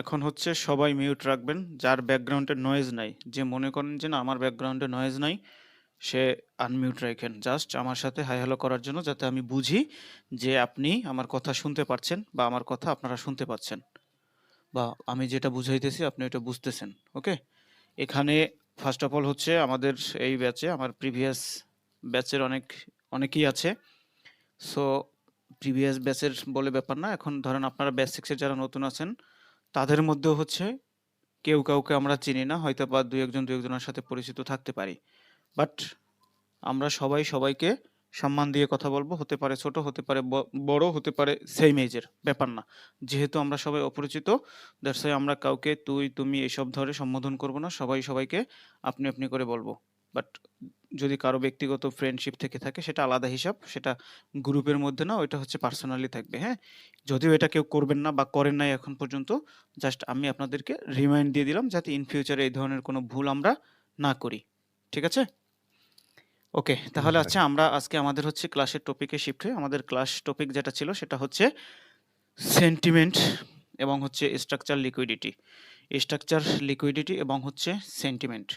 এখন হচ্ছে সবাই মিউট রাখবেন। যার ব্যাকগ্রাউন্ডে নয়েজ নাই, যে মনে করেন যে না, আমার ব্যাকগ্রাউন্ডে নয়েজ নাই, সে আনমিউট রাখেন। জাস্ট আমার সাথে হাই হ্যালো করার জন্য যাতে আমি বুঝি যে আপনি আমার কথা শুনতে পারছেন বা আমার কথা আপনারা শুনতে পাচ্ছেন। বা আমি যেটা বুঝাইতেছি, আপনি এটা বুঝতেছেন ওকে এখানে ফার্স্ট অফ অল হচ্ছে আমাদের এই ব্যাচে আমার প্রিভিয়াস ব্যাচের অনেক, অনেকেই আছে। সো প্রিভিয়াস ব্যাচের বলে ব্যাপার না, এখন ধরেন আপনারা ব্যাচ সিক্সের যারা নতুন আছেন তাদের মধ্যে হচ্ছে কেউ কাউকে আমরা চিনি না হয়তো বা দুই একজন, দুই একজনের সাথে পরিচিত থাকতে পারি। বাট আমরা সবাই সবাইকে সম্মান দিয়ে কথা বলব, হতে পারে ছোট, হতে পারে বড়, হতে পারে সেম এজের ব্যাপার না। যেহেতু আমরা সবাই অপরিচিত দ্যাটস আমরা কাউকে, তুই, তুমি এসব ধরে সম্বোধন করব না, সবাই সবাইকে আপনি আপনি করে বলব। বাট যদি কারও ব্যক্তিগত ফ্রেন্ডশিপ থেকে থাকে, সেটা আলাদা হিসাব, সেটা গ্রুপের মধ্যে না, ওইটা হচ্ছে পার্সোনালি থাকবে হ্যাঁ? যদিও এটা কেউ করবেন না বা করেন নাই এখন পর্যন্ত জাস্ট আমি আপনাদেরকে রিমাইন্ড দিয়ে দিলাম যাতে ইন ফিউচারে এই ধরনের কোনো ভুল আমরা না করি, ঠিক আছে? ওকে তাহলে আচ্ছা আমরা আজকে আমাদের হচ্ছে ক্লাসের টপিকে শিফট হয়ে, আমাদের ক্লাস টপিক যেটা ছিল সেটা হচ্ছে সেন্টিমেন্ট এবং হচ্ছে স্ট্রাকচার লিকুইডিটি স্ট্রাকচার লিকুইডিটি এবং হচ্ছে সেন্টিমেন্ট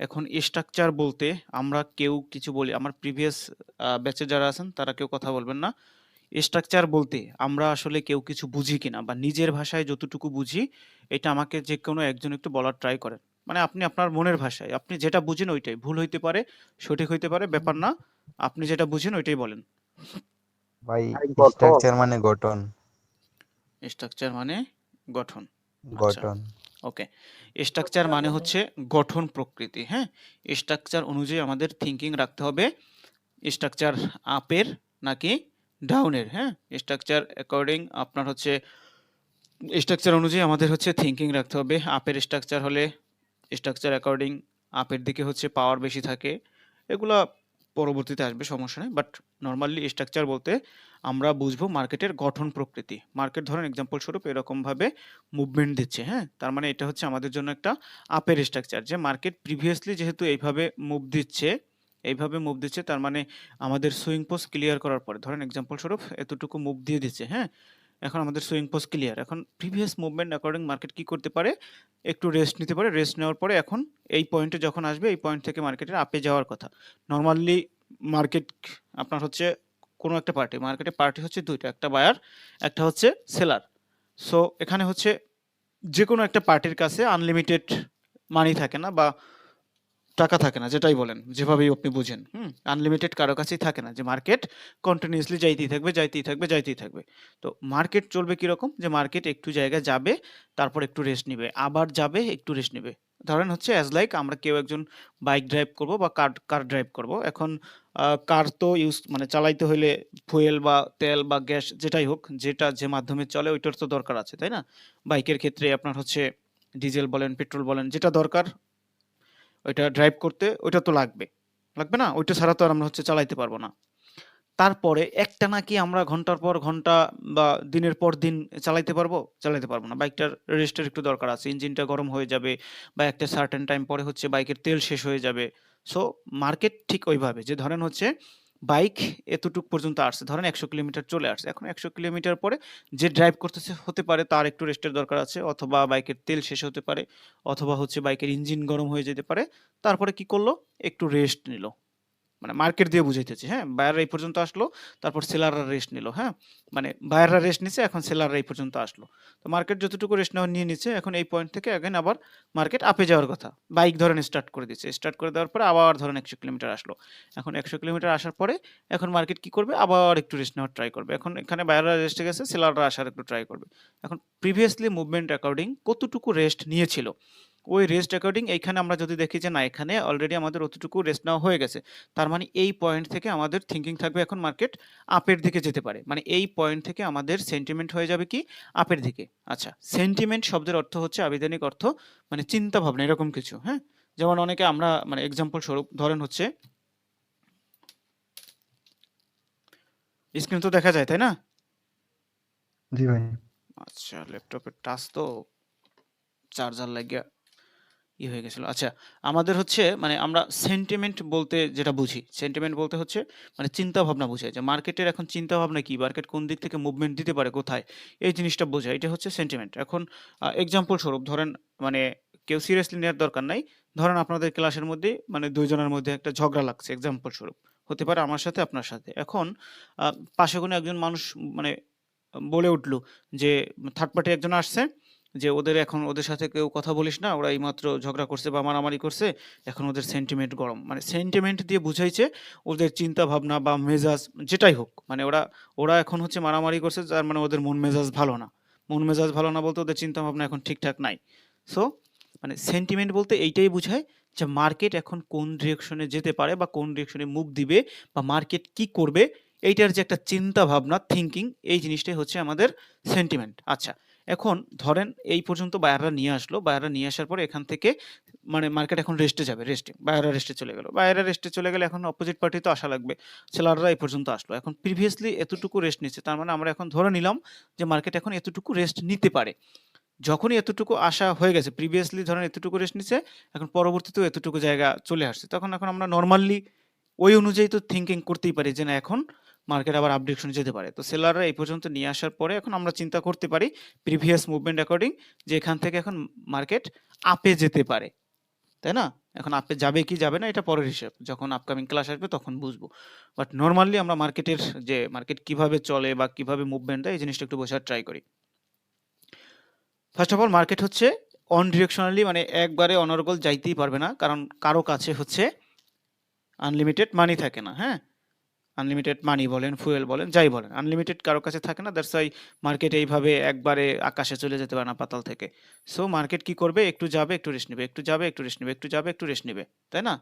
এখন স্ট্রাকচার বলতে আমরা কেউ কিছু বলি আমার প্রিভিয়াস ব্যাচে যারা আছেন তারা কেউ কথা বলবেন না। স্ট্রাকচার বলতে আমরা আসলে কেউ কিছু বুঝি কিনা বা নিজের ভাষায় যতটুকু বুঝি এটা আমাকে যে কোনো একজন একটু বলার ট্রাই করেন। মানে আপনি আপনার মনের ভাষায় আপনি যেটা বুঝেন ওইটাই। ভুল হইতে পারে সঠিক হইতে পারে ব্যাপার না। আপনি যেটা বুঝেন ওইটাই বলেন। ভাই স্ট্রাকচার মানে গঠন। স্ট্রাকচার মানে গঠন। আচ্ছা। গঠন। ওকে স্ট্রাকচার মানে হচ্ছে গঠন প্রকৃতি হ্যাঁ? স্ট্রাকচার অনুযায়ী আমাদের থিঙ্কিং রাখতে হবে। স্ট্রাকচার আপের নাকি ডাউনের হ্যাঁ? স্ট্রাকচার অ্যাকর্ডিং আপনার হচ্ছে স্ট্রাকচার অনুযায়ী আমাদের হচ্ছে থিঙ্কিং রাখতে হবে। আপের স্ট্রাকচার হলে স্ট্রাকচার অ্যাকর্ডিং আপের দিকে হচ্ছে পাওয়ার বেশি থাকে। এগুলা পরবর্তীতে আসবে, সমস্যা নেই। বাট নর্মালি স্ট্রাকচার বলতে আমরা বুঝব মার্কেটের গঠন প্রকৃতি। মার্কেট ধরেন এক্সাম্পল স্বরূপ এরকমভাবে মুভমেন্ট দিচ্ছে হ্যাঁ? তার মানে এটা হচ্ছে আমাদের জন্য একটা আপের স্ট্রাকচার যে মার্কেট প্রিভিয়াসলি যেহেতু এইভাবে মুভ দিচ্ছে, এইভাবে মুভ দিচ্ছে, তার মানে আমাদের সুইং পোস্ট ক্লিয়ার করার পরে, ধরেন এক্সাম্পল স্বরূপ এতটুকু মুভ দিয়ে দিচ্ছে হ্যাঁ? এখন আমাদের সুইং পোস্ট ক্লিয়ার এখন প্রিভিয়াস মুভমেন্ট অ্যাকর্ডিং মার্কেট কি করতে পারে? একটু রেস্ট নিতে পারে রেস্ট নেওয়ার পরে এখন এই পয়েন্টে যখন আসবে, এই পয়েন্ট থেকে মার্কেটের আপে যাওয়ার কথা। নর্মালি মার্কেট আপনার হচ্ছে কোনো একটা পার্টি মার্কেটে পার্টি হচ্ছে দুইটা, একটা বায়ার একটা হচ্ছে সেলার সো এখানে হচ্ছে যে কোনো একটা পার্টির কাছে আনলিমিটেড মানি থাকে না বা টাকা থাকে না, যেটাই বলেন, যেভাবেই আপনি বুঝেন, হুম? আনলিমিটেড কারও কাছেই থাকে না, যে মার্কেট কন্টিনিউসলি যাইতেই থাকবে যাইতেই থাকবে যাইতেই থাকবে। তো মার্কেট চলবে কীরকম? যে মার্কেট একটু জায়গায় যাবে, তারপর একটু রেস্ট নিবে, আবার যাবে, একটু রেস্ট নিবে। ধরেন হচ্ছে অ্যাজ লাইক আমরা কেউ একজন বাইক ড্রাইভ করব বা কার কার ড্রাইভ করব। এখন কার তো ইউজ মানে চালাইতে হইলে ফুয়েল বা তেল বা গ্যাস যেটাই হোক, যেটা যে মাধ্যমে চলে ওইটার তো দরকার আছে, তাই না? বাইকের ক্ষেত্রে আপনার হচ্ছে ডিজেল বলেন, পেট্রোল বলেন, যেটা দরকার, ওইটা ড্রাইভ করতে ওইটা তো লাগবে। লাগবে না? ওইটা ছাড়া তো আর আমরা হচ্ছে চালাইতে পারব না। তারপরে একটা নাকি আমরা ঘণ্টার পর ঘণ্টা বা দিনের পর দিন চালাইতে পারব? চালাইতে পারব না। বাইকটার রেস্টের একটু দরকার আছে। ইঞ্জিনটা গরম হয়ে যাবে বা একটা সার্টেন টাইম পরে হচ্ছে বাইকের তেল শেষ হয়ে যাবে। সো মার্কেট ঠিক ওইভাবে যে ধরেন হচ্ছে বাইক এতটুক পর্যন্ত আসছে। ধরেন একশো কিলোমিটার চলে আসছে। এখন একশো কিলোমিটার পরে যে ড্রাইভ করতেছে হতে পারে, তার একটু রেস্টের দরকার আছে, অথবা বাইকের তেল শেষ হতে পারে, অথবা হচ্ছে বাইকের ইঞ্জিন গরম হয়ে যেতে পারে। তারপরে কি করল? একটু রেস্ট নিল। মানে মার্কেট দিয়ে বুঝাইতেছি হ্যাঁ? বায়াররা এই পর্যন্ত আসলো, তারপর সেলাররা রেস্ট নিল হ্যাঁ? মানে বায়াররা রেস্ট নিছে, এখন সেলাররা এই পর্যন্ত আসলো। তো মার্কেট যতটুকু রেস্ট নেওয়া, নিয়ে নিচ্ছে এখন এই পয়েন্ট থেকে এখন আবার মার্কেট আপে যাওয়ার কথা। বাইক ধরেন স্টার্ট করে দিচ্ছে স্টার্ট করে দেওয়ার পরে আবার ধরেন একশো কিলোমিটার আসলো। এখন একশো কিলোমিটার আসার পরে এখন মার্কেট কি করবে? আবার একটু রেস্ট নেওয়ার ট্রাই করবে। এখন এখানে বায়াররা রেস্টে গেছে সেলাররা আসার একটু ট্রাই করবে। এখন প্রিভিয়াসলি মুভমেন্ট অ্যাকর্ডিং কতটুকু রেস্ট নিয়েছিল? ওই রেস্ট অ্যাকর্ডিং এইখানে আমরা যদি দেখি যে না এখানে অলরেডি আমাদের অতটুকু রেস্ট নেওয়া হয়ে গেছে। তার মানে এই পয়েন্ট থেকে আমাদের থিঙ্কিং থাকবে এখন মার্কেট আপের দিকে যেতে পারে। মানে এই পয়েন্ট থেকে আমাদের সেন্টিমেন্ট হয়ে যাবে কি? আপের দিকে। আচ্ছা সেন্টিমেন্ট শব্দের অর্থ হচ্ছে আবেদনিক অর্থ মানে চিন্তা ভাবনা এরকম কিছু হ্যাঁ? যেমন অনেকে আমরা মানে এক্সাম্পল স্বরূপ ধরেন হচ্ছে স্ক্রিন তো দেখা যায় তাই না? জি ভাই। আচ্ছা ল্যাপটপের টাচ তো চার্জার লাগিয়া ই হয়ে গেছিল। আচ্ছা আমাদের হচ্ছে মানে আমরা সেন্টিমেন্ট বলতে যেটা বুঝি সেন্টিমেন্ট বলতে হচ্ছে মানে চিন্তা ভাবনা বোঝায়। যে মার্কেটের এখন চিন্তা ভাবনা কি? মার্কেট কোন দিক থেকে মুভমেন্ট দিতে পারে, কোথায়? এই জিনিসটা বোঝায়। এটা হচ্ছে সেন্টিমেন্ট এখন এক্সাম্পল স্বরূপ ধরেন মানে কেউ সিরিয়াসলি নেওয়ার দরকার নাই। ধরেন আপনাদের ক্লাসের মধ্যে মানে দুইজনের মধ্যে একটা ঝগড়া লাগছে এক্সাম্পল স্বরূপ। হতে পারে আমার সাথে, আপনার সাথে। এখন পাশে কোনো একজন মানুষ মানে বলে উঠল যে থার্ড পার্টি একজন আসছে যে ওদের এখন ওদের সাথে কেউ কথা বলিস না, ওরা এইমাত্র ঝগড়া করছে বা মারামারি করছে, এখন ওদের সেন্টিমেন্ট গরম। মানে সেন্টিমেন্ট দিয়ে বুঝাইছে ওদের চিন্তা ভাবনা বা মেজাজ, যেটাই হোক। মানে ওরা ওরা এখন হচ্ছে মারামারি করছে, যার মানে ওদের মন মেজাজ ভালো না। মন মেজাজ ভালো না বলতে ওদের চিন্তা ভাবনা এখন ঠিকঠাক নাই। সো মানে সেন্টিমেন্ট বলতে এইটাই বোঝায় যে মার্কেট এখন কোন ডিরেকশনে যেতে পারে বা কোন ডিরেকশনে মুভ দিবে বা মার্কেট কি করবে, এইটার যে একটা চিন্তা ভাবনা থিঙ্কিং এই জিনিসটাই হচ্ছে আমাদের সেন্টিমেন্ট আচ্ছা এখন ধরেন এই পর্যন্ত বায়াররা নিয়ে আসলো বায়াররা নিয়ে আসার পরে এখান থেকে মানে মার্কেট এখন রেস্টে যাবে রেস্টে বায়াররা রেস্টে চলে গেল। বায়াররা রেস্টে চলে গেলে এখন অপোজিট পার্টি তো আসা লাগবে সেলাররা এই পর্যন্ত আসলো। এখন প্রিভিয়াসলি এতটুকু রেস্ট নিচ্ছে, তার মানে আমরা এখন ধরে নিলাম যে মার্কেট এখন এতটুকু রেস্ট নিতে পারে। যখনই এতটুকু আশা হয়ে গেছে প্রিভিয়াসলি ধরেন এতটুকু রেস্ট নিচ্ছে, এখন পরবর্তীতেও এতটুকু জায়গা চলে আসছে, তখন এখন আমরা নর্মালি ওই অনুযায়ী তো থিঙ্কিং করতেই পারি যে না, এখন মার্কেট আবার আপডেশনে যেতে পারে। তো সেলাররা এই পর্যন্ত নিয়ে আসার পরে এখন আমরা চিন্তা করতে পারি প্রিভিয়াস মুভমেন্ট অ্যাকর্ডিং যে এখান থেকে এখন মার্কেট আপে যেতে পারে। তাই না? এখন আপে যাবে কি যাবে না এটা পরের হিসাব। যখন আপকামিং ক্লাস আসবে তখন বুঝব। বাট নর্মালি আমরা মার্কেটের যে মার্কেট কীভাবে চলে বা কীভাবে মুভমেন্ট দেয় এই জিনিসটা একটু বোঝার ট্রাই করি। ফার্স্ট অফ অল মার্কেট হচ্ছে অন ডিরেকশনালি মানে একবারে অনর্গল যাইতেই পারবে না। কারণ কারও কাছে হচ্ছে আনলিমিটেড মানি থাকে না হ্যাঁ? আনলিমিটেড মানি বলেন ফুয়েল বলেন, যাই বলেন আনলিমিটেড কারও কাছে থাকে না দ্যাটস ওয়াই মার্কেট এইভাবে একবারে আকাশে চলে যেতে পারে না পাতাল থেকে। সো মার্কেট কি করবে? একটু যাবে, একটু রেস্ট নেবে, একটু যাবে, একটু রেস্ট নেবে, একটু যাবে, একটু রেস্ট নেবে, তাই না?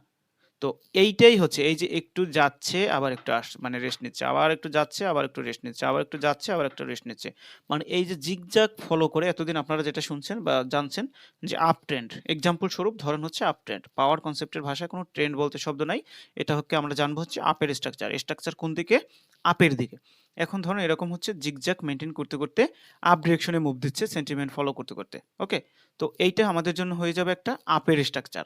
তো এইটাই হচ্ছে, এই যে একটু যাচ্ছে, আবার একটু আস মানে রেস্ট নিচ্ছে, আবার একটু যাচ্ছে, আবার একটু রেস্ট নিচ্ছে, আবার একটু যাচ্ছে, আবার একটু রেস্ট নিচ্ছে। মানে এই যে জিগজাগ ফলো করে এতদিন আপনারা যেটা শুনছেন বা জানছেন যে আপ ট্রেন্ড এক্সাম্পল স্বরূপ ধরেন হচ্ছে আপ ট্রেন্ড পাওয়ার কনসেপ্টের ভাষায় কোনো ট্রেন্ড বলতে শব্দ নাই, এটা হচ্ছে আমরা জানব হচ্ছে আপের স্ট্রাকচার স্ট্রাকচার কোন দিকে? আপের দিকে। এখন ধরুন এরকম হচ্ছে জিগজ্যাগ মেনটেন করতে করতে আপ ডিরেকশনে মুভ দিচ্ছে সেন্টিমেন্ট ফলো করতে করতে ওকে তো এইটা আমাদের জন্য হয়ে যাবে একটা আপের স্ট্রাকচার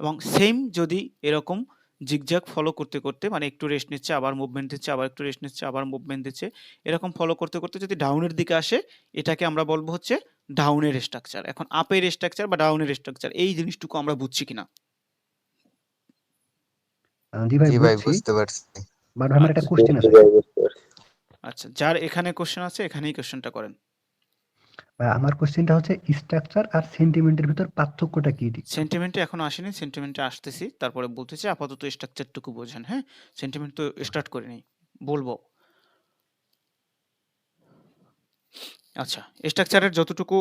এবং সেম যদি এরকম জিগজ্যাগ ফলো করতে করতে মানে একটু রেস্ট নিচ্ছে আবার মুভমেন্ট দিচ্ছে আবার একটু রেস্ট নিচ্ছে আবার মুভমেন্ট দিচ্ছে এরকম ফলো করতে করতে যদি ডাউনের দিকে আসে এটাকে আমরা বলব হচ্ছে ডাউনের স্ট্রাকচার এখন আপের স্ট্রাকচার বা ডাউনের স্ট্রাকচার এই জিনিসটুকু আমরা বুঝছি কিনা? জি ভাই ভাই বুঝতে পারছি। বাট আমার একটা আচ্ছা। কোশ্চেন আছে। আচ্ছা যার এখানে কোশ্চেন আছে এখানেই কোশ্চেনটা করেন। আমার কোশ্চেনটা হচ্ছে স্ট্রাকচার আর সেন্টিমেন্টের ভিতর পার্থক্যটা কি সেন্টিমেন্টে এখন আসেনি সেন্টিমেন্টে আসতেছি। তারপরে বলতেছি আপাতত স্ট্রাকচারটুকু বোঝেন হ্যাঁ? সেন্টিমেন্ট তো স্টার্ট করিনি বলব। আচ্ছা স্ট্রাকচারের যতটুকু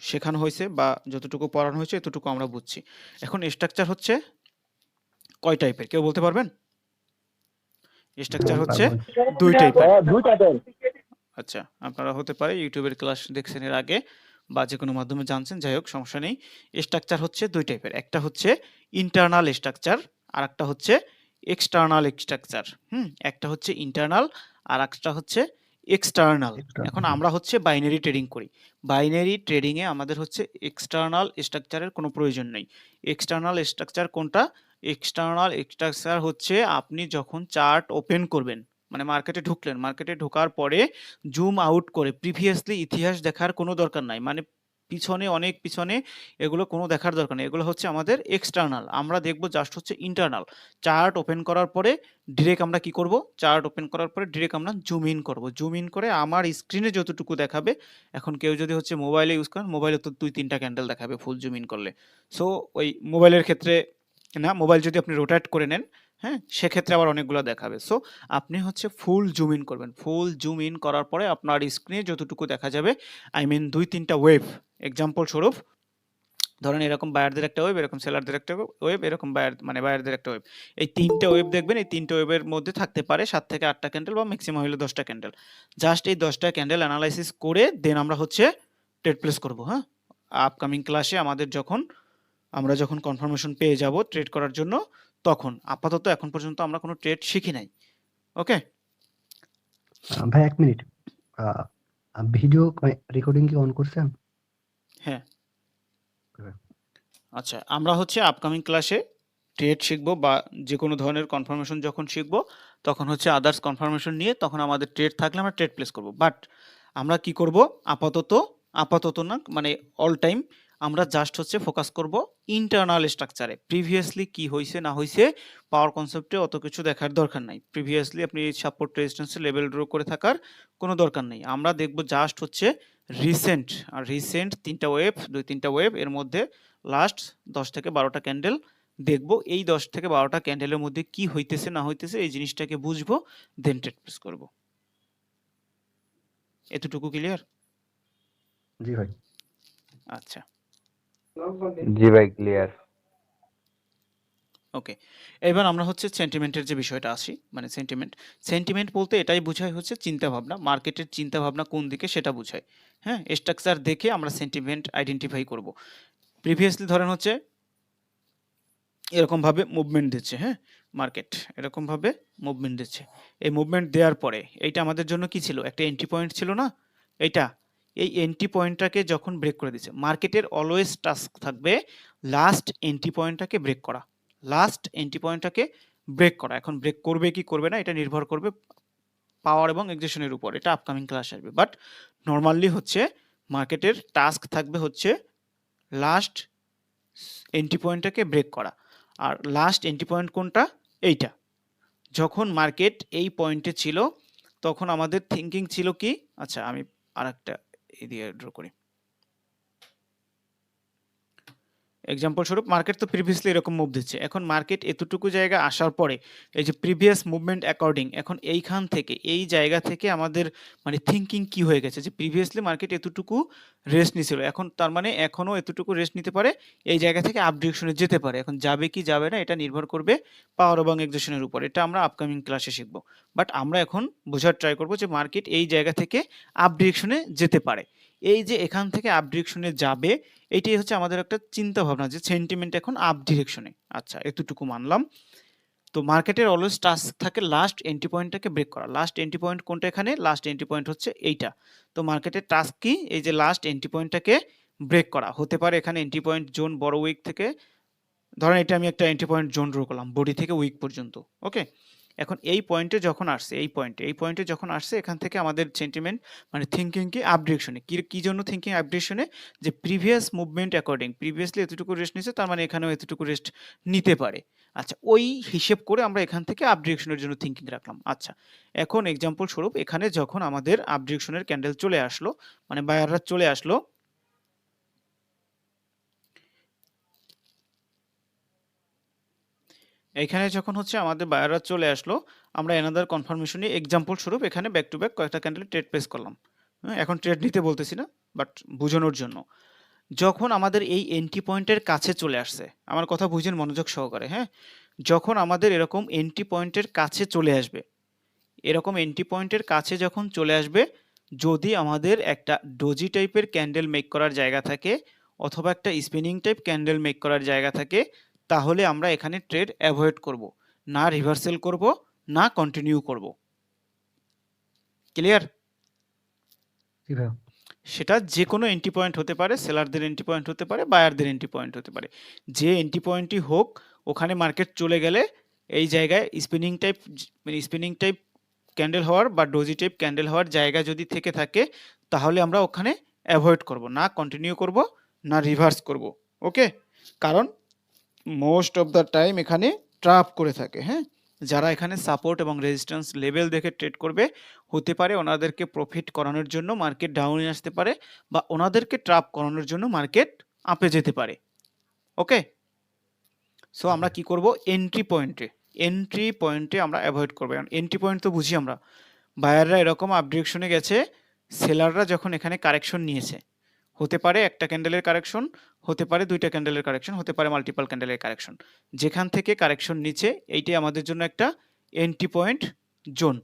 শেখানো হয়েছে বা যতটুকু পড়ানো হয়েছে এতটুকু আমরা বুঝছি। এখন স্ট্রাকচার হচ্ছে কয় টাইপের কেউ বলতে পারবেন? স্ট্রাকচার হচ্ছে দুই টাইপের আচ্ছা আপনারা হতে পারে ইউটিউবের ক্লাস দেখছেন এর আগে বা যে কোনো মাধ্যমে জানছেন যাই হোক সমস্যা নেই। স্ট্রাকচার হচ্ছে দুই টাইপের একটা হচ্ছে ইন্টারনাল স্ট্রাকচার আর একটা হচ্ছে এক্সটার্নাল স্ট্রাকচার হুম? একটা হচ্ছে ইন্টারনাল আর একটা হচ্ছে এক্সটার্নাল এখন আমরা হচ্ছে বাইনারি ট্রেডিং করি। বাইনারি ট্রেডিংয়ে আমাদের হচ্ছে এক্সটার্নাল স্ট্রাকচারের কোনো প্রয়োজন নেই। এক্সটার্নাল স্ট্রাকচার কোনটা? এক্সটার্নাল স্ট্রাকচার হচ্ছে আপনি যখন চার্ট ওপেন করবেন মানে মার্কেটে ঢুকলেন। মার্কেটে ঢোকার পরে জুম আউট করে প্রিভিয়াসলি ইতিহাস দেখার কোনো দরকার নাই। মানে পিছনে অনেক পিছনে এগুলো কোনো দেখার দরকার নেই। এগুলো হচ্ছে আমাদের এক্সটার্নাল আমরা দেখব জাস্ট হচ্ছে ইন্টারনাল চার্ট ওপেন করার পরে ডিরেক্ট আমরা কি করব? চার্ট ওপেন করার পরে ডিরেক্ট আমরা জুম ইন করব। জুম ইন করে আমার স্ক্রিনে যতটুকু দেখাবে, এখন কেউ যদি হচ্ছে মোবাইলে ইউজ করেন মোবাইলে তো দুই তিনটা ক্যান্ডেল দেখাবে ফুল জুম ইন করলে। সো ওই মোবাইলের ক্ষেত্রে না মোবাইল যদি আপনি রোটেট করে নেন হ্যাঁ সেক্ষেত্রে আবার অনেকগুলো দেখাবে। সো আপনি হচ্ছে ফুল জুম ইন করবেন। ফুল জুম ইন করার পরে আপনার স্ক্রিনে যতটুকু দেখা যাবে আই মিন দুই, তিনটা ওয়েভ এক্সাম্পল স্বরূপ, ধরেন এরকম বায়ারদের একটা ওয়েব এরকম সেলারদের একটা ওয়েব এরকম বায়ার মানে বায়ারদের একটা ওয়েব এই তিনটে ওয়েব দেখবেন, এই তিনটে ওয়েবের মধ্যে থাকতে পারে সাত থেকে আটটা ক্যান্ডেল বা ম্যাক্সিমাম হলে দশটা ক্যান্ডেল জাস্ট এই দশটা ক্যান্ডেল অ্যানালাইসিস করে দেন আমরা হচ্ছে ট্রেড প্লেস করব হ্যাঁ? আপকামিং ক্লাসে আমাদের যখন, আমরা যখন কনফার্মেশন পেয়ে যাব ট্রেড করার জন্য তখন আপাতত এখন পর্যন্ত আমরা কোনো ট্রেড শিখি নাই। ওকে ভাই এক মিনিট ভিডিও রেকর্ডিং কি অন করছেন? হ্যাঁ। হ্যাঁ। আচ্ছা আমরা হচ্ছে আপকামিং ক্লাসে ট্রেড শিখব বা যে কোনো ধরনের কনফার্মেশন যখন শিখব তখন হচ্ছে আদার্স কনফার্মেশন নিয়ে তখন আমাদের ট্রেড থাকলে আমরা ট্রেড প্লেস করব। বাট আমরা কি করব? আপাতত আপাতত না মানে অল টাইম আমরা জাস্ট হচ্ছে ফোকাস করব ইন্টারনাল স্ট্রাকচারে প্রিভিয়াসলি কি হয়েছে না হয়েছে পাওয়ার কনসেপ্টে অত কিছু দেখার দরকার নাই। প্রিভিয়াসলি আপনি সাপোর্ট রেজিস্ট্যান্সে লেভেল ড্র করে থাকার কোনো দরকার নেই। আমরা দেখব জাস্ট হচ্ছে রিসেন্ট আর রিসেন্ট তিনটা ওয়েব দুই তিনটা ওয়েব এর মধ্যে লাস্ট দশ থেকে বারোটা ক্যান্ডেল দেখব। এই দশ থেকে বারোটা ক্যান্ডেলের মধ্যে কি হইতেছে না হইতেছে এই জিনিসটাকে বুঝব দেন ট্রেড প্লেস করব। এতটুকু ক্লিয়ার জি ভাই। আচ্ছা। জি ভাই ক্লিয়ার ওকে এবার আমরা হচ্ছে সেন্টিমেন্টের যে বিষয়টা আসি মানে সেন্টিমেন্ট সেন্টিমেন্ট বলতে এটাই বোঝায় হচ্ছে চিন্তা ভাবনা মার্কেটের চিন্তা ভাবনা কোন দিকে সেটা বোঝায়। হ্যাঁ স্ট্রাকচার দেখে আমরা সেন্টিমেন্ট আইডেন্টিফাই করব। প্রিভিয়াসলি ধরেন হচ্ছে এরকমভাবে মুভমেন্ট দিচ্ছে হ্যাঁ মার্কেট এরকমভাবে মুভমেন্ট দিচ্ছে। এই মুভমেন্ট দেওয়ার পরে এইটা আমাদের জন্য কি ছিল? একটা এন্ট্রি পয়েন্ট ছিল না? এইটা এই এন্ট্রি পয়েন্টটাকে যখন ব্রেক করে দিচ্ছে মার্কেটের অলওয়েজ টাস্ক থাকবে লাস্ট এন্ট্রি পয়েন্টটাকে ব্রেক করা। লাস্ট এন্ট্রি পয়েন্টটাকে ব্রেক করা। এখন ব্রেক করবে কি করবে না, এটা নির্ভর করবে পাওয়ার এবং এক্সেশনের উপর। এটা আপকামিং ক্লাস আসবে। বাট নর্মালি হচ্ছে মার্কেটের টাস্ক থাকবে হচ্ছে লাস্ট এন্ট্রি পয়েন্টটাকে ব্রেক করা। আর লাস্ট এন্ট্রি পয়েন্ট কোনটা? এইটা। যখন মার্কেট এই পয়েন্টে ছিল, তখন আমাদের থিঙ্কিং ছিল কি? আচ্ছা আমি আর একটা দিয়ে ড্র করি এক্সাম্পল স্বরূপ মার্কেট তো প্রিভিয়াসলি এরকম মুভ দিচ্ছে। এখন মার্কেট এতটুকু জায়গা আসার পরে, এই যে প্রিভিয়াস মুভমেন্ট অ্যাকর্ডিং এখন এইখান থেকে, এই জায়গা থেকে আমাদের মানে থিঙ্কিং কি হয়ে গেছে? যে প্রিভিয়াসলি মার্কেট এতটুকু রেস্ট নিছিল, এখন তার মানে এখনও এতটুকু রেস্ট নিতে পারে, এই জায়গা থেকে আপ ডিরেকশনে যেতে পারে। এখন যাবে কি যাবে না, এটা নির্ভর করবে পাওয়ার এবং এক্সেশনের উপর। এটা আমরা আপকামিং ক্লাসে শিখব। বাট আমরা এখন বোঝার ট্রাই করব যে মার্কেট এই জায়গা থেকে আপ ডিরেকশনে যেতে পারে। এই যে এখান থেকে আপ ডিরেকশনে যাবে এইটাই হচ্ছে আমাদের একটা চিন্তা ভাবনা যে সেন্টিমেন্ট এখন আপ ডিরেকশনে আচ্ছা এতটুকু মানলাম। তো মার্কেটের অলওয়েজ টাস্ক থাকে লাস্ট এন্ট্রি পয়েন্টটাকে ব্রেক করা। লাস্ট এন্ট্রি পয়েন্ট কোনটা এখানে? লাস্ট এন্ট্রি পয়েন্ট হচ্ছে এইটা। তো মার্কেটের টাস্ক কি? এই যে লাস্ট এন্ট্রি পয়েন্টটাকে ব্রেক করা। হতে পারে এখানে এন্ট্রি পয়েন্ট জোন বড় উইক থেকে, ধরেন এটা আমি একটা এন্ট্রি পয়েন্ট জোন ড্র করলাম বডি থেকে উইক পর্যন্ত ওকে এখন এই পয়েন্টে যখন আসছে, এই পয়েন্টে এই পয়েন্টে যখন আসছে, এখান থেকে আমাদের সেন্টিমেন্ট মানে থিঙ্কিং কি আপ কী, কি জন্য থিঙ্কিং আপ ডিরেকশনে যে প্রিভিয়াস মুভমেন্ট অ্যাকর্ডিং প্রিভিয়াসলি এতটুকু রেস্ট নিছে তার মানে এখানেও এতটুকু রেস্ট নিতে পারে। আচ্ছা ওই হিসেব করে আমরা এখান থেকে আপ ডিরেকশনের জন্য থিঙ্কিং রাখলাম। আচ্ছা এখন এক্সাম্পল স্বরূপ, এখানে যখন আমাদের আপ ডিরেকশনের ক্যান্ডেল চলে আসলো মানে বায়াররা চলে আসলো এখানে যখন হচ্ছে আমাদের বায়াররা চলে আসলো, আমরা এনাদার কনফার্মেশনে এক্সাম্পল স্বরূপ এখানে ব্যাক টু ব্যাক কয়েকটা ক্যান্ডেল ট্রেড প্লেস করলাম। এখন ট্রেড নিতে বলতেছি না বাট বোঝানোর জন্য। যখন আমাদের এই এন্ট্রি পয়েন্টের কাছে চলে আসছে, আমার কথা বুঝেন মনোযোগ সহকারে হ্যাঁ? যখন আমাদের এরকম এন্ট্রি পয়েন্টের কাছে চলে আসবে, এরকম এন্ট্রি পয়েন্টের কাছে যখন চলে আসবে, যদি আমাদের একটা ডোজি টাইপের ক্যান্ডেল মেক করার জায়গা থাকে, অথবা একটা স্পিনিং টাইপ ক্যান্ডেল মেক করার জায়গা থাকে তাহলে আমরা এখানে ট্রেড অ্যাভয়েড করব। না রিভার্সেল করব না কন্টিনিউ করব। ক্লিয়ার সেটা যে কোনো এন্ট্রি পয়েন্ট হতে পারে সেলারদের এন্ট্রি পয়েন্ট হতে পারে বায়ারদের এন্ট্রি পয়েন্ট হতে পারে। যে এন্ট্রি পয়েন্টই হোক ওখানে মার্কেট চলে গেলে এই জায়গায় স্পিনিং টাইপ মানে স্পিনিং টাইপ ক্যান্ডেল হওয়ার বা ডোজি টাইপ ক্যান্ডেল হওয়ার জায়গা যদি থেকে থাকে তাহলে আমরা ওখানে অ্যাভয়েড করব। না কন্টিনিউ করব না রিভার্স করব। ওকে কারণ মোস্ট অফ দ্য টাইম এখানে ট্রাপ করে থাকে হ্যাঁ? যারা এখানে সাপোর্ট এবং রেজিস্ট্যান্স লেভেল দেখে ট্রেড করবে, হতে পারে ওনাদেরকে প্রফিট করানোর জন্য মার্কেট ডাউনে আসতে পারে বা ওনাদেরকে ট্রাপ করানোর জন্য মার্কেট আপে যেতে পারে ওকে সো আমরা কি করব? এন্ট্রি পয়েন্টে এন্ট্রি পয়েন্টে আমরা অ্যাভয়েড করব। কারণ এন্ট্রি পয়েন্ট তো বুঝি আমরা। বায়াররা এরকম আপ ডিরেকশনে গেছে সেলাররা যখন এখানে কারেকশন নিয়েছে হতে পারে একটা ক্যান্ডেলের কারেকশন হতে পারে দুইটা ক্যান্ডেলের কারেকশন হতে পারে মাল্টিপাল ক্যান্ডেলের কারেকশন যেখান থেকে কারেকশন নিচে, এইটাই আমাদের জন্য একটা এন্ট্রি পয়েন্ট জোন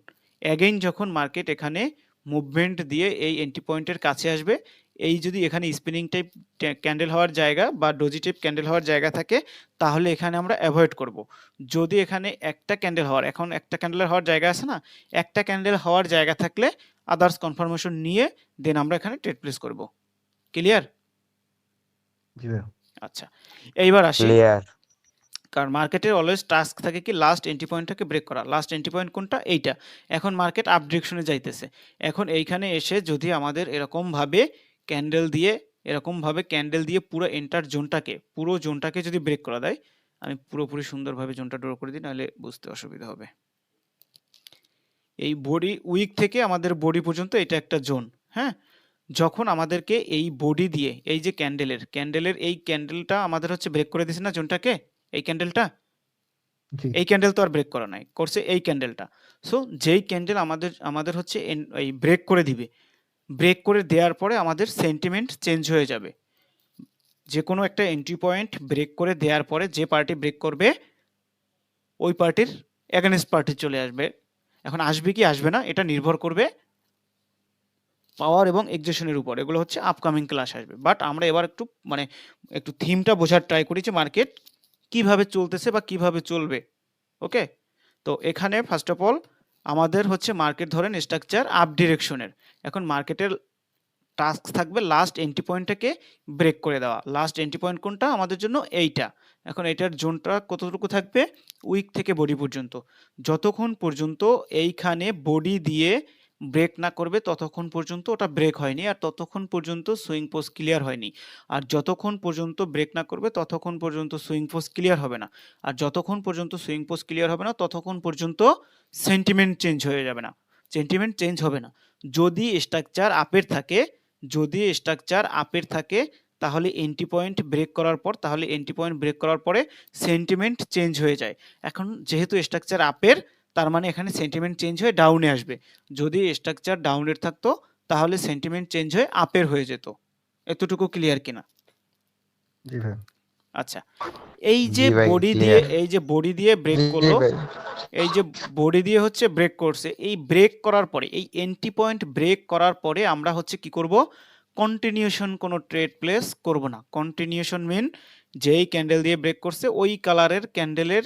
অ্যাগেইন যখন মার্কেট এখানে মুভমেন্ট দিয়ে এই এন্ট্রি পয়েন্টের কাছে আসবে, এই যদি এখানে স্পিনিং টাইপ ক্যান্ডেল হওয়ার জায়গা বা ডোজি টাইপ ক্যান্ডেল হওয়ার জায়গা থাকে, তাহলে এখানে আমরা অ্যাভয়েড করব। যদি এখানে একটা ক্যান্ডেল হওয়ার, এখন একটা ক্যান্ডেল হওয়ার জায়গা আছে না, একটা ক্যান্ডেল হওয়ার জায়গা থাকলে আদার্স কনফার্মেশন নিয়ে দেন আমরা এখানে ট্রেড প্লেস করব। ক্লিয়ার জি ভাই। আচ্ছা এইবার আসি। ক্লিয়ার কারণ মার্কেটের অলওয়েজ টাস্ক থাকে কি লাস্ট এন্ট্রি পয়েন্টটাকে ব্রেক করা। লাস্ট এন্ট্রি পয়েন্ট কোনটা? এইটা। এখন মার্কেট আপ ডিরেকশনে যাইতেছে। এখন এইখানে এসে যদি আমাদের এরকমভাবে ক্যান্ডেল দিয়ে এরকমভাবে ক্যান্ডেল দিয়ে পুরো এন্টার জোনটাকে পুরো জোনটাকে যদি ব্রেক করা দেয় আমি পুরোপুরি সুন্দরভাবে জোনটা ড্র করে দিই নাহলে বুঝতে অসুবিধা হবে। এই বডি উইক থেকে আমাদের বডি পর্যন্ত এটা একটা জোন হ্যাঁ? যখন আমাদেরকে এই বডি দিয়ে এই যে ক্যান্ডেলের ক্যান্ডেলের এই ক্যান্ডেলটা আমাদের হচ্ছে ব্রেক করে দিছে না জোনটাকে? এই ক্যান্ডেলটা এই ক্যান্ডেল তো আর ব্রেক করা নাই করছে এই ক্যান্ডেলটা সো যেই ক্যান্ডেল আমাদের আমাদের হচ্ছে এই ব্রেক করে দিবে ব্রেক করে দেওয়ার পরে আমাদের সেন্টিমেন্ট চেঞ্জ হয়ে যাবে। যে কোনো একটা এন্ট্রি পয়েন্ট ব্রেক করে দেওয়ার পরে যে পার্টি ব্রেক করবে ওই পার্টির অ্যাগেনস্ট পার্টি চলে আসবে। এখন আসবে কি আসবে না এটা নির্ভর করবে পাওয়ার এবং এক্সেশনের উপর। এগুলো হচ্ছে আপকামিং ক্লাস আসবে। বাট আমরা এবার একটু মানে একটু থিমটা বোঝার ট্রাই করি যে মার্কেট কীভাবে চলতেছে বা কীভাবে চলবে। ওকে তো এখানে ফার্স্ট অফ অল আমাদের হচ্ছে মার্কেট ধরেন স্ট্রাকচার আপ ডিরেকশনের এখন মার্কেটের টাস্ক থাকবে লাস্ট এন্ট্রি পয়েন্টটাকে ব্রেক করে দেওয়া। লাস্ট এন্ট্রি পয়েন্ট কোনটা? আমাদের জন্য এইটা। এখন এটার জোনটা কতটুকু থাকবে? উইক থেকে বডি পর্যন্ত। যতক্ষণ পর্যন্ত এইখানে বডি দিয়ে ব্রেক না করবে, ততক্ষণ পর্যন্ত ওটা ব্রেক হয়নি আর ততক্ষণ পর্যন্ত সুইং পোস্ট ক্লিয়ার হয়নি। আর যতক্ষণ পর্যন্ত ব্রেক না করবে, ততক্ষণ পর্যন্ত সুইং পোস্ট ক্লিয়ার হবে না। আর যতক্ষণ পর্যন্ত সুইং পোস্ট ক্লিয়ার হবে না, ততক্ষণ পর্যন্ত সেন্টিমেন্ট চেঞ্জ হয়ে যাবে না। সেন্টিমেন্ট চেঞ্জ হবে না। যদি স্ট্রাকচার আপের থাকে, যদি স্ট্রাকচার আপের থাকে, তাহলে এন্ট্রি পয়েন্ট ব্রেক করার পর, তাহলে এন্ট্রি পয়েন্ট ব্রেক করার পরে সেন্টিমেন্ট চেঞ্জ হয়ে যায়। এখন যেহেতু স্ট্রাকচার আপের তার মানে এখানে সেন্টিমেন্ট চেঞ্জ হয়ে ডাউনে আসবে। যদি স্ট্রাকচার ডাউনের থাকতো তাহলে সেন্টিমেন্ট চেঞ্জ হয়ে আপের হয়ে যেত। এতটুকু ক্লিয়ার কিনা? আচ্ছা এই যে বডি দিয়ে এই যে বডি দিয়ে ব্রেক করল এই যে বডি দিয়ে হচ্ছে ব্রেক করছে এই ব্রেক করার পরে এই এন্ট্রি পয়েন্ট ব্রেক করার পরে আমরা হচ্ছে কি করব? কন্টিনিউশন কোনো ট্রেড প্লেস করব না। কন্টিনিউশন মিন যেই ক্যান্ডেল দিয়ে ব্রেক করছে ওই কালারের ক্যান্ডেলের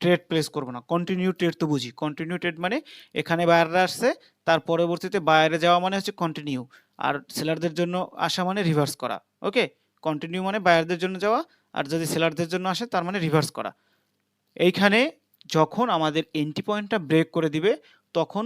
ট্রেড প্লেস করব না। কন্টিনিউ ট্রেড তো বুঝি। কন্টিনিউ ট্রেড মানে এখানে বায়াররা আসছে, তার পরবর্তীতে বায়ারে যাওয়া মানে হচ্ছে কন্টিনিউ আর সেলারদের জন্য আসা মানে রিভার্স করা। ওকে কন্টিনিউ মানে বায়ারদের জন্য যাওয়া, আর যদি সেলারদের জন্য আসে, তার মানে রিভার্স করা। এইখানে যখন আমাদের এন্ট্রি পয়েন্টটা ব্রেক করে দিবে, তখন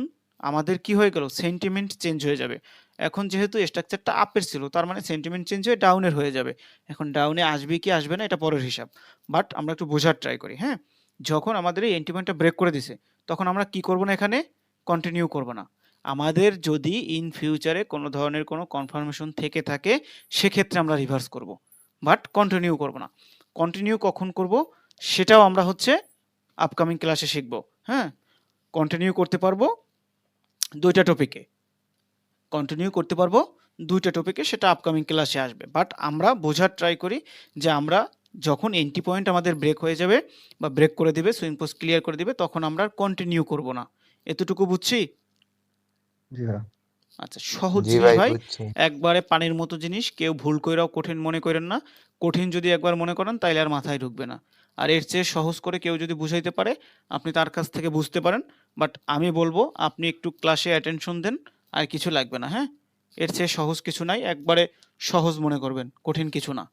আমাদের কি হয়ে গেল? সেন্টিমেন্ট চেঞ্জ হয়ে যাবে। এখন যেহেতু স্ট্রাকচারটা আপের ছিল, তার মানে সেন্টিমেন্ট চেঞ্জ হয়ে ডাউনের হয়ে যাবে। এখন ডাউনে আসবে কি আসবে না, এটা পরের হিসাব। বাট আমরা একটু বোঝার ট্রাই করি হ্যাঁ? যখন আমাদের এই এন্ট্রি পয়েন্টটা ব্রেক করে দিছে, তখন আমরা কি করব না এখানে? কন্টিনিউ করব না। আমাদের যদি ইন ফিউচারে কোনো ধরনের কোনো কনফার্মেশন থেকে থাকে, সেক্ষেত্রে আমরা রিভার্স করব। বাট কন্টিনিউ করব না। কন্টিনিউ কখন করব? সেটাও আমরা হচ্ছে আপকামিং ক্লাসে শিখব। হ্যাঁ? কন্টিনিউ করতে পারব দুইটা টপিকে কন্টিনিউ করতে পারব দুইটা টপিকে সেটা আপকামিং ক্লাসে আসবে। বাট আমরা বোঝার ট্রাই করি যে আমরা যখন এন্ট্রি পয়েন্ট আমাদের ব্রেক হয়ে যাবে বা ব্রেক করে দিবে সুইং পোস্ট ক্লিয়ার করে দিবে তখন আমরা কন্টিনিউ করব না। এতটুকু বুঝছি? আচ্ছা সহজ জিনিস ভাই ভাই। একবারে পানির মতো জিনিস কেউ ভুল কইরাও কঠিন মনে করেন না। কঠিন যদি একবার মনে করেন তাইলে আর মাথায় ঢুকবে না। আর এর চেয়ে সহজ করে কেউ যদি বুঝাইতে পারে আপনি তার কাছ থেকে বুঝতে পারেন। বাট আমি বলব আপনি একটু ক্লাসে অ্যাটেনশন দেন আর কিছু লাগবে না হ্যাঁ? এর চেয়ে সহজ কিছু নাই। একবারে সহজ মনে করবেন কঠিন কিছু না।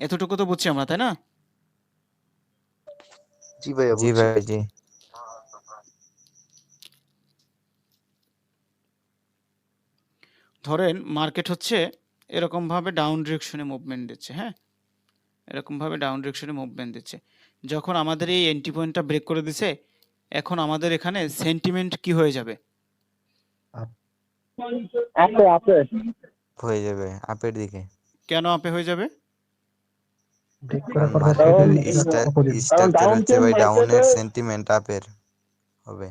এতটুকু তো বুঝছি আমরা তাই না? জি ভাইয়া জি ভাই জি। ধরেন মার্কেট হচ্ছে এরকমভাবে ডাউন ডিরেকশনে মুভমেন্ট দিচ্ছে হ্যাঁ? এরকমভাবে ডাউন ডিরেকশনে মুভমেন্ট দিচ্ছে। যখন আমাদের এই এন্ট্রি পয়েন্টটা ব্রেক করে দিছে এখন আমাদের এখানে সেন্টিমেন্ট কি হয়ে যাবে? আপে আপে হয়ে যাবে আপের দিকে। কেন আপে হয়ে যাবে? মার্কেটের স্ট্রাকচার হচ্ছে ভাই ডাউনের সেন্টিমেন্ট আপের হবে।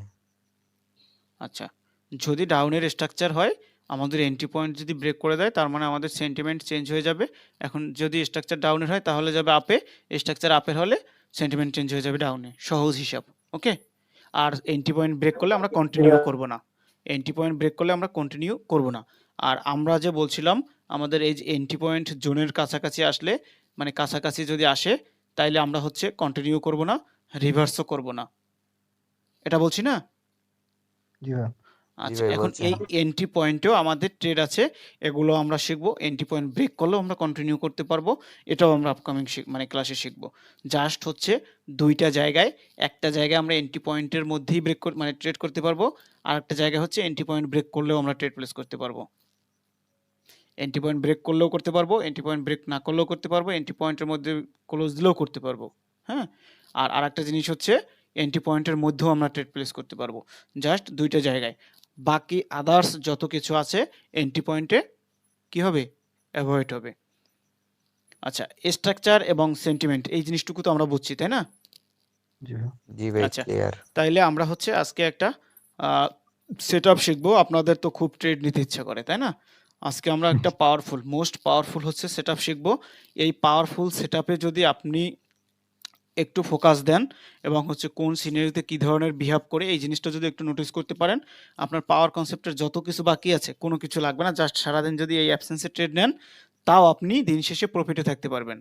আচ্ছা যদি ডাউনের স্ট্রাকচার হয় আমাদের এন্ট্রি পয়েন্ট যদি ব্রেক করে দেয় তার মানে আমাদের সেন্টিমেন্ট চেঞ্জ হয়ে যাবে। এখন যদি স্ট্রাকচার ডাউনের হয় তাহলে যাবে আপে স্ট্রাকচার আপের হলে সেন্টিমেন্ট চেঞ্জ হয়ে যাবে ডাউনে সহজ হিসাব ওকে আর এন্ট্রি পয়েন্ট ব্রেক করলে আমরা কন্টিনিউ করব না। এন্ট্রি পয়েন্ট ব্রেক করলে আমরা কন্টিনিউ করব না। আর আমরা যে বলছিলাম আমাদের এই যে এন্ট্রি পয়েন্ট জোনের কাছাকাছি আসলে মানে কাছাকাছি যদি আসে তাইলে আমরা হচ্ছে কন্টিনিউ করব না রিভার্সও করব না। এটা বলছি না? আচ্ছা এখন এই এন্ট্রি পয়েন্টেও আমাদের ট্রেড আছে এগুলো আমরা শিখব এন্ট্রি পয়েন্ট ব্রেক করলেও আমরা কন্টিনিউ করতে পারব এটাও আমরা আপকামিং মানে ক্লাসে শিখব। জাস্ট হচ্ছে দুইটা জায়গায় একটা জায়গায় আমরা এন্ট্রি পয়েন্টের মধ্যেই ব্রেক মানে ট্রেড করতে পারব আর একটা জায়গা হচ্ছে এন্ট্রি পয়েন্ট ব্রেক করলেও আমরা ট্রেড প্লেস করতে পারব। এন্ট্রি পয়েন্ট ব্রেক করলেও করতে পারব এন্ট্রি পয়েন্ট ব্রেক না করলেও করতে পারব এন্ট্রি পয়েন্টের মধ্যে ক্লোজ দিলেও করতে পারব হ্যাঁ? আর আরেকটা জিনিস হচ্ছে এন্ট্রি পয়েন্টের মধ্যেও আমরা ট্রেড প্লেস করতে পারব। জাস্ট দুইটা জায়গায়। বাকি আদার্স যত কিছু আছে এন্ট্রি পয়েন্টে কি হবে? অ্যাভয়েড হবে। আচ্ছা স্ট্রাকচার এবং সেন্টিমেন্ট এই জিনিসটুকু তো আমরা বুঝছি তাই না? জি ভাইয়া জি ভাই আচ্ছা। তাইলে আমরা হচ্ছে আজকে একটা সেট আপ শিখব। আপনাদের তো খুব ট্রেড নিতে ইচ্ছা করে তাই না? আজকে আমরা একটা পাওয়ারফুল মোস্ট পাওয়ারফুল হচ্ছে সেট আপ শিখব। এই পাওয়ারফুল সেট আপে যদি আপনি একটু ফোকাস দেন এবং হচ্ছে কোন সিনারিতে কী ধরনের বিহেভ করে, এই জিনিসটা যদি একটু নোটিস করতে পারেন, আপনার পাওয়ার কনসেপ্টের যত কিছু বাকি আছে, কোনো কিছু লাগবে না জাস্ট সারাদিন যদি এই অ্যাবসেন্সে ট্রেড নেন, তাও আপনি দিন শেষে প্রফিটে থাকতে পারবেন।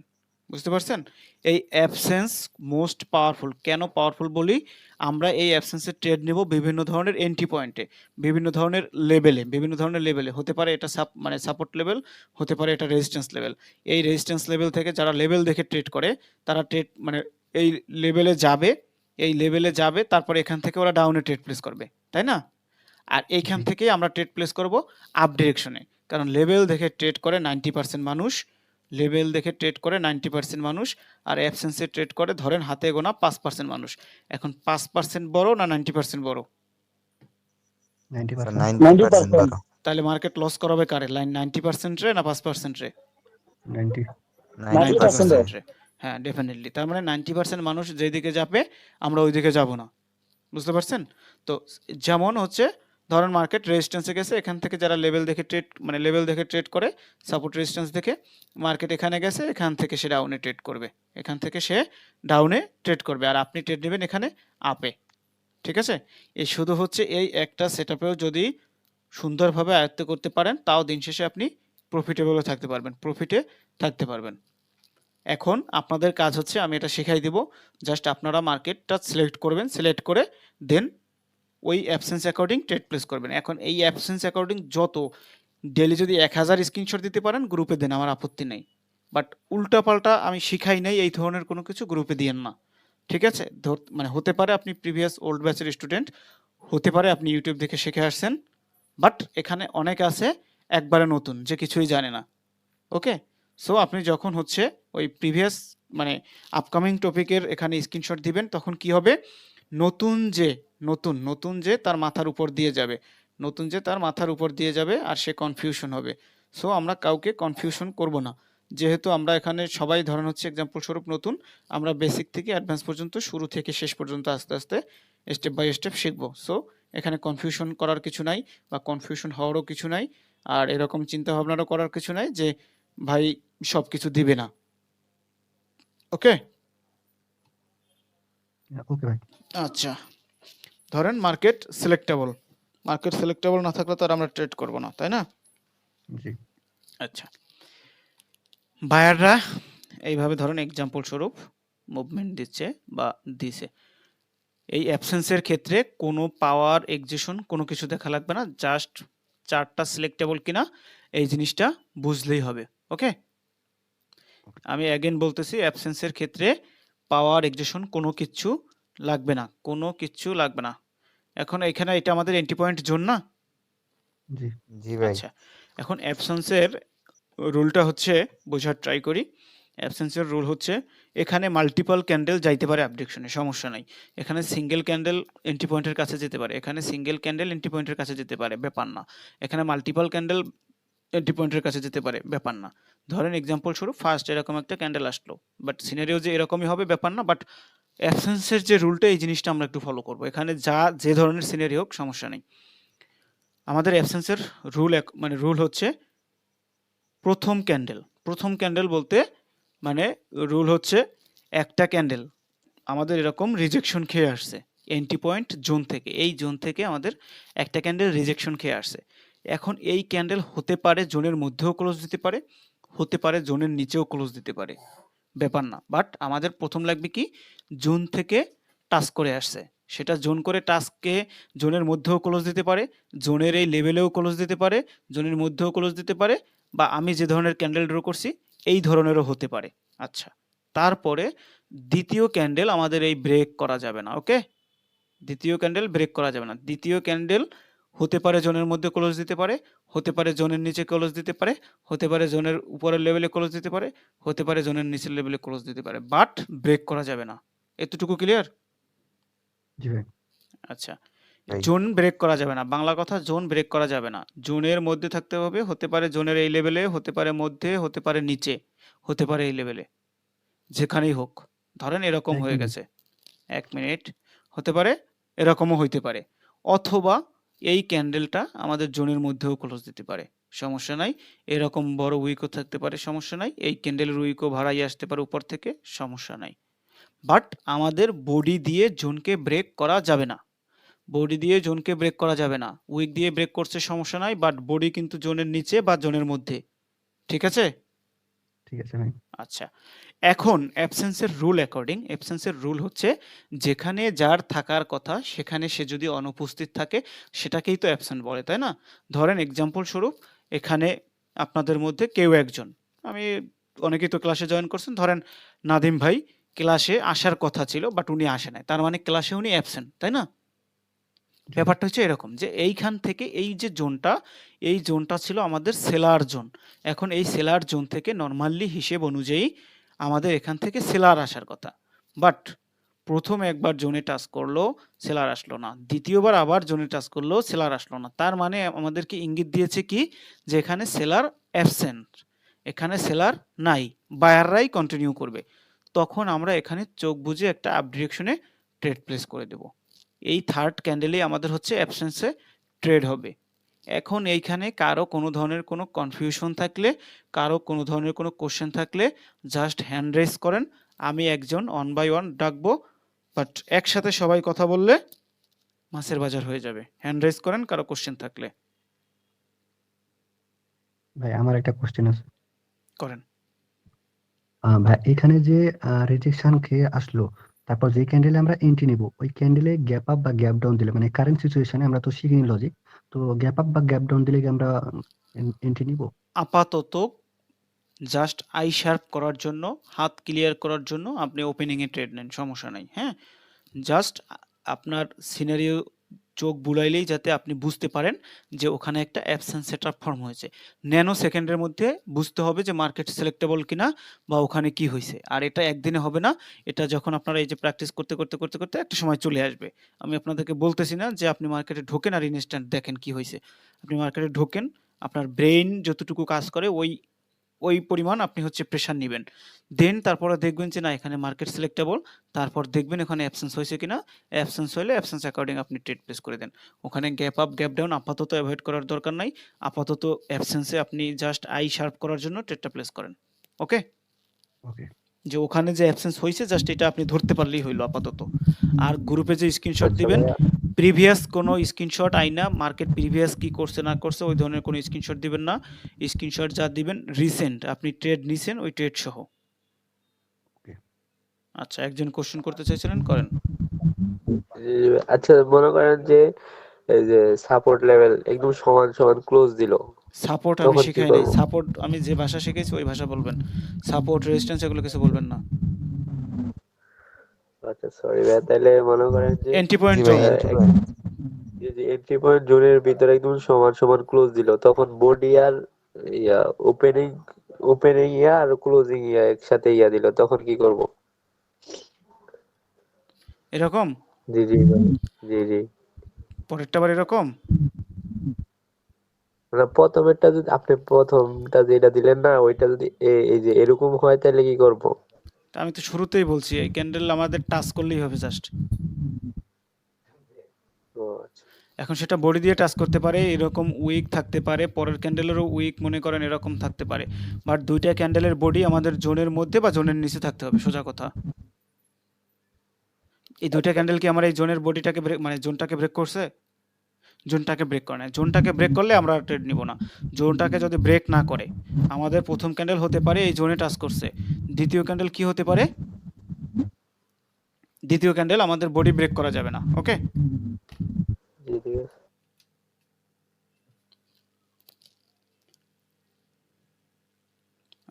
বুঝতে পারছেন? এই অ্যাবসেন্স মোস্ট পাওয়ারফুল কেন পাওয়ারফুল বলি? আমরা এই অ্যাবসেন্সে ট্রেড নেব বিভিন্ন ধরনের এন্ট্রি পয়েন্টে বিভিন্ন ধরনের লেভেলে বিভিন্ন ধরনের লেভেলে হতে পারে এটা সাপ মানে সাপোর্ট লেভেল হতে পারে এটা রেজিস্ট্যান্স লেভেল এই রেজিস্ট্যান্স লেভেল থেকে যারা লেভেল দেখে ট্রেড করে তারা ট্রেড মানে এই লেভেলে যাবে এই লেভেলে যাবে তারপরে এখান থেকে ওরা ডাউনে ট্রেড প্লেস করবে তাই না? আর এইখান জি। থেকেই আমরা ট্রেড প্লেস করব আপ ডিরেকশনে কারণ লেভেল দেখে ট্রেড করে নাইনটি পার্সেন্ট মানুষ লেভেল দেখে ট্রেড করে নাইনটি পার্সেন্ট মানুষ আর অ্যাবসেন্সে ট্রেড করে ধরেন হাতে গোনা পাঁচ পার্সেন্ট মানুষ। এখন পাঁচ পার্সেন্ট বড় না নাইনটি পার্সেন্ট বড়? নাইনটি পার্সেন্ট নাইনটি পার্সেন্ট 90% বারো তাহলে মার্কেট লস করাবে কারে? লাইন নাইনটি পার্সেন্ট রে না পাঁচ পার্সেন্ট রে? নাইনটি নাইনটি 90% পার্সেন্ট রে। 90% রে। হ্যাঁ ডেফিনেটলি তার মানে নাইনটি পার্সেন্ট মানুষ যেদিকে যাবে আমরা ওই দিকে যাব না। বুঝতে পারছেন? তো যেমন হচ্ছে ধরেন মার্কেট রেজিস্ট্যান্সে গেছে, এখান থেকে যারা লেভেল দেখে ট্রেড মানে লেভেল দেখে ট্রেড করে সাপোর্ট রেজিস্ট্যান্স দেখে মার্কেট এখানে গেছে, এখান থেকে সে ডাউনে ট্রেড করবে। এখান থেকে সে ডাউনে ট্রেড করবে আর আপনি ট্রেড নেবেন এখানে আপে ঠিক আছে? এই শুধু হচ্ছে এই একটা সেট যদি সুন্দরভাবে আয়ত্ত করতে পারেন, তাও দিন শেষে আপনি প্রফিটেবলও থাকতে পারবেন প্রফিটে থাকতে পারবেন। এখন আপনাদের কাজ হচ্ছে, আমি এটা শেখাই দেব জাস্ট আপনারা মার্কেটটা সিলেক্ট করবেন সিলেক্ট করে দেন ওই অ্যাবসেন্স অ্যাকর্ডিং ট্রেড প্লেস করবেন। এখন এই অ্যাবসেন্স অ্যাকর্ডিং যত ডেলি যদি এক হাজার স্ক্রিনশট দিতে পারেন গ্রুপে দেন, আমার আপত্তি নেই। বাট উল্টাপাল্টা আমি শিখাই নাই, এই ধরনের কোনো কিছু গ্রুপে দিয়েন না। ঠিক আছে? ধর- মানে হতে পারে আপনি প্রিভিয়াস ওল্ড ব্যাচের স্টুডেন্ট হতে পারে আপনি ইউটিউব দেখে শিখে আসছেন বাট এখানে অনেক আছে একবারে নতুন, যে কিছুই জানে না। ওকে সো আপনি যখন হচ্ছে ওই প্রিভিয়াস মানে আপকামিং টপিকের এখানে স্ক্রিনশট দিবেন, তখন কি হবে? নতুন যে নতুন নতুন যে তার মাথার উপর দিয়ে যাবে নতুন যে তার মাথার উপর দিয়ে যাবে আর সে কনফিউশন হবে। সো আমরা কাউকে কনফিউশন করব না। যেহেতু আমরা এখানে সবাই ধরেন হচ্ছে এক্সাম্পল স্বরূপ নতুন আমরা বেসিক থেকে অ্যাডভান্স পর্যন্ত শুরু থেকে শেষ পর্যন্ত আস্তে আস্তে স্টেপ বাই স্টেপ শিখব। সো এখানে কনফিউশন করার কিছু নাই বা কনফিউশন হওয়ারও কিছু নাই আর এরকম চিন্তা ভাবনারও করার কিছু নাই যে ভাই সব কিছু দিবে না। ওকে ওকে ভাই আচ্ছা। ধরেন মার্কেট সিলেক্টেবল মার্কেট সিলেক্টেবল না থাকলে তো আর আমরা ট্রেড করব না তাই না? জি। আচ্ছা। বায়াররা এইভাবে ধরেন এক্সাম্পল স্বরূপ মুভমেন্ট দিচ্ছে বা দিছে। এই অ্যাবসেন্সের ক্ষেত্রে কোনো পাওয়ার এক্সিশন কোনো কিছু দেখা লাগবে না জাস্ট চারটা সিলেক্টেবল কিনা এই জিনিসটা বুঝলেই হবে ওকে আমি অ্যাগেন বলতেছি অ্যাবসেন্সের ক্ষেত্রে পাওয়ার এক্সিশন কোনো কিচ্ছু লাগবে না কোনো কিচ্ছু লাগবে না। এখন এখানে এটা আমাদের এন্টি পয়েন্ট জোন না? জি। জি ভাই। আচ্ছা এখন অ্যাবসেন্সের রুলটা হচ্ছে বোঝার ট্রাই করি। অ্যাবসেন্সের রুল হচ্ছে এখানে মাল্টিপল ক্যান্ডেল যাইতে পারে অ্যাবডিকশনে সমস্যা নাই। এখানে সিঙ্গেল ক্যান্ডেল এন্টি পয়েন্টের কাছে যেতে পারে এখানে সিঙ্গেল ক্যান্ডেল এন্টি পয়েন্টের কাছে যেতে পারে ব্যাপার না। এখানে মাল্টিপল ক্যান্ডেল এন্টি পয়েন্টের কাছে যেতে পারে ব্যাপার না। ধরেন এক্সাম্পল স্বরূপ ফার্স্ট এরকম একটা ক্যান্ডেল আসলো বাট সিনারিও যে এরকমই হবে ব্যাপার না বাট অ্যাবসেন্সের যে রুলটা, এই জিনিসটা আমরা একটু ফলো করব। এখানে যা, যে ধরনের সিনারি হোক, সমস্যা নেই। আমাদের অ্যাবসেন্সের রুল এক মানে রুল হচ্ছে প্রথম ক্যান্ডেল প্রথম ক্যান্ডেল বলতে মানে রুল হচ্ছে একটা ক্যান্ডেল আমাদের এরকম রিজেকশন খেয়ে আসছে। এন্টি পয়েন্ট জোন থেকে। এই জোন থেকে আমাদের একটা ক্যান্ডেল রিজেকশন খেয়ে আসছে। এখন এই ক্যান্ডেল হতে পারে জোনের মধ্যেও ক্লোজ দিতে পারে, হতে পারে জোনের নিচেও ক্লোজ দিতে পারে। ব্যাপার না। বাট আমাদের প্রথম লাগবে কি? জোন থেকে টাচ করে আসছে। সেটা জোন করে টাস্ককে জোনের মধ্যেও ক্লোজ দিতে পারে, জোনের এই লেভেলেও ক্লোজ দিতে পারে, জোনের মধ্যেও ক্লোজ দিতে পারে বা আমি যে ধরনের ক্যান্ডেল ড্র করছি, এই ধরনেরও হতে পারে। আচ্ছা তারপরে দ্বিতীয় ক্যান্ডেল আমাদের এই ব্রেক করা যাবে না ওকে দ্বিতীয় ক্যান্ডেল ব্রেক করা যাবে না। দ্বিতীয় ক্যান্ডেল হতে পারে জোনের মধ্যে ক্লোজ দিতে পারে, হতে পারে জোনের নিচে ক্লোজ দিতে পারে, হতে পারে জোনের উপরের লেভেলে ক্লোজ দিতে পারে, হতে পারে জোনের নিচের লেভেলে ক্লোজ দিতে পারে। বাট ব্রেক করা যাবে না। এতটুকু ক্লিয়ার জি ভাই। আচ্ছা। জোন ব্রেক করা যাবে না। বাংলা কথা জোন ব্রেক করা যাবে না। জোনের মধ্যে থাকতে হবে হতে পারে জোনের এই লেভেলে হতে পারে মধ্যে হতে পারে নিচে হতে পারে এই লেভেলে যেখানেই হোক। ধরেন এরকম হয়ে গেছে। এক মিনিট হতে পারে এরকমও হইতে পারে। অথবা এই ক্যান্ডেলটা আমাদের জোনের মধ্যেও ক্লোজ দিতে পারে। সমস্যা নাই। এরকম বড় উইকও থাকতে পারে সমস্যা নাই। এই ক্যান্ডেলের উইকও ভাড়াই আসতে পারে উপর থেকে সমস্যা নাই। বাট আমাদের বডি দিয়ে জোনকে ব্রেক করা যাবে না। বডি দিয়ে জোনকে ব্রেক করা যাবে না। উইক দিয়ে ব্রেক করছে সমস্যা নাই বাট বডি কিন্তু জোনের নিচে বা জোনের মধ্যে। ঠিক আছে? ঠিক আছে ভাই। আচ্ছা। এখন অ্যাবসেন্সের রুল অ্যাকর্ডিং অ্যাবসেন্সের রুল হচ্ছে যেখানে যার থাকার কথা সেখানে সে যদি অনুপস্থিত থাকে সেটাকেই তো অ্যাবসেন্ট বলে তাই না? ধরেন এক্সাম্পল স্বরূপ এখানে আপনাদের মধ্যে কেউ একজন আমি অনেকেই তো ক্লাসে জয়েন করছেন ধরেন নাদিম ভাই ক্লাসে আসার কথা ছিল, বাট উনি আসে নাই। তার মানে ক্লাসে উনি অ্যাবসেন্ট তাই না? ব্যাপারটা হচ্ছে এরকম যে এইখান থেকে এই যে জোনটা, এই জোনটা ছিল আমাদের সেলার জোন। এখন এই সেলার জোন থেকে নর্মালি হিসেব অনুযায়ী আমাদের এখান থেকে সেলার আসার কথা। বাট প্রথম একবার জোনে টাচ করল, সেলার আসলো না। দ্বিতীয়বার আবার জোনে টাচ করল, সেলার আসলো না। তার মানে আমাদেরকে ইঙ্গিত দিয়েছে কি? যে এখানে সেলার অ্যাবসেন্ট এখানে সেলার নাই বায়াররাই কন্টিনিউ করবে। তখন আমরা এখানে চোখ বুঝে একটা আপ ডিরেকশনে ট্রেড প্লেস করে দেব। এই থার্ড ক্যান্ডেলেই আমাদের হচ্ছে অ্যাবসেন্সে ট্রেড হবে। এখন এইখানে কারও কোনো ধরনের কোনো কনফিউশন থাকলে কারও কোনো ধরনের কোনো কোশ্চেন থাকলে জাস্ট হ্যান্ড রেজ করেন। আমি একজন ওয়ান বাই ওয়ান ডাকবো বাট একসাথে সবাই কথা বললে মাছের বাজার হয়ে যাবে। হ্যান্ড রেজ করেন কারও কোশ্চেন থাকলে। ভাই আমার একটা কোশ্চেন আছে। করেন। ভাই, এখানে যে রিজেকশন খেয়ে আসলো, তারপর যে ক্যান্ডেলে আমরা এন্ট্রি নিব, ওই ক্যান্ডেলে গ্যাপ আপ বা গ্যাপ ডাউন দিলে মানে কারেন্ট সিচুয়েশনে আমরা তো শিখিনি লজিক তো গ্যাপ আপ বা গ্যাপ ডাউন দিলে আমরা এন্ট্রি নিব? আপাতত জাস্ট আই শার্প করার জন্য, হাত ক্লিয়ার করার জন্য আপনি ওপেনিংয়ে ট্রেড নেন, সমস্যা নাই হ্যাঁ? জাস্ট আপনার সিনারিও চোখ বুলাইলেই যাতে আপনি বুঝতে পারেন যে ওখানে একটা অ্যাবসেন্স সেটআপ ফর্ম হয়েছে। ন্যানো সেকেন্ডের মধ্যে বুঝতে হবে যে মার্কেট সিলেক্টেবল কিনা বা ওখানে কি হয়েছে। আর এটা একদিনে হবে না, এটা যখন আপনারা এই যে প্র্যাকটিস করতে করতে করতে করতে একটা সময় চলে আসবে। আমি আপনাদেরকে বলতেছি না যে আপনি মার্কেটে ঢোকেন আর ইনস্ট্যান্ট দেখেন কি হয়েছে। আপনি মার্কেটে ঢোকেন, আপনার ব্রেইন যতটুকু কাজ করে ওই ওই পরিমাণ আপনি হচ্ছে প্রেশার নেবেন। দেন তারপরে দেখবেন যে না এখানে মার্কেট সিলেক্টেবল তারপর দেখবেন এখানে অ্যাবসেন্স হয়েছে কিনা। অ্যাবসেন্স হলে অ্যাবসেন্স অ্যাকর্ডিং আপনি ট্রেড প্লেস করে দেন। ওখানে গ্যাপ আপ গ্যাপ ডাউন আপাতত অ্যাভয়েড করার দরকার নাই। আপাতত অ্যাবসেন্সে আপনি জাস্ট আই শার্প করার জন্য ট্রেডটা প্লেস করেন। ওকে ওকে যে ওখানে যে অ্যাবসেন্স হয়েছে জাস্ট এটা আপনি ধরতে পারলেই হইল আপাতত। আর গ্রুপে যে স্ক্রিনশট আচ্ছা দিবেন প্রিভিয়াস কোনো স্ক্রিনশট আইনা মার্কেট প্রিভিয়াস কি করছে না করছে ওই ধরনের কোনো স্ক্রিনশট দিবেন না। স্ক্রিনশট যা দিবেন রিসেন্ট আপনি ট্রেড নিছেন ওই ট্রেড সহ। আচ্ছা একজন কোশ্চেন করতে চাইছিলেন করেন। আচ্ছা মনে করেন যে এই যে সাপোর্ট লেভেল একদম সমান সমান ক্লোজ দিল। সাপোর্ট আমি শিখাই নাই সাপোর্ট আমি যে ভাষা শিখেছি ওই ভাষা বলবেন। সাপোর্ট রেজিস্ট্যান্স এগুলো কিছু বলবেন না। আচ্ছা সরি ভাইয়া তাহলে মনে করেন যে এন্ট্রি পয়েন্ট এন্ট্রি পয়েন্ট জোনের ভিতরে একদম সমান সমান ক্লোজ দিল। তখন বডি আর ইয়া ওপেনিং ওপেনিং ইয়া আর ক্লোজিং ইয়া একসাথে ইয়া দিল। তখন কি করব? এরকম? জি জি জি জি। পরেরটা আবার এরকম? মানে প্রথমেরটা যদি আপনি প্রথমটা যেটা দিলেন না ওইটা যদি এই যে এরকম হয় তাহলে কি করব? আমি তো শুরুতেই বলছি এই ক্যান্ডেল আমাদের টাচ করলেই হবে জাস্ট আচ্ছা। এখন সেটা বডি দিয়ে টাচ করতে পারে এরকম উইক থাকতে পারে পরের ক্যান্ডেলেরও উইক মনে করেন এরকম থাকতে পারে। বাট দুইটা ক্যান্ডেলের বডি আমাদের জোনের মধ্যে বা জোনের নিচে থাকতে হবে সোজা কথা। এই দুইটা ক্যান্ডেল কি আমার এই জোনের বডিটাকে ব্রেক মানে জোনটাকে ব্রেক করছে? জোনটাকে ব্রেক করে নেয়। জোনটাকে ব্রেক করলে আমরা ট্রেড নিব না। জোনটাকে যদি ব্রেক না করে, আমাদের প্রথম ক্যান্ডেল হতে পারে এই জোনে টাচ করছে। দ্বিতীয় ক্যান্ডেল কি হতে পারে? দ্বিতীয় ক্যান্ডেল আমাদের বডি ব্রেক করা যাবে না ওকে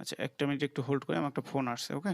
আচ্ছা একটা মিনিট একটু হোল্ড করে, আমার একটা ফোন আসছে ওকে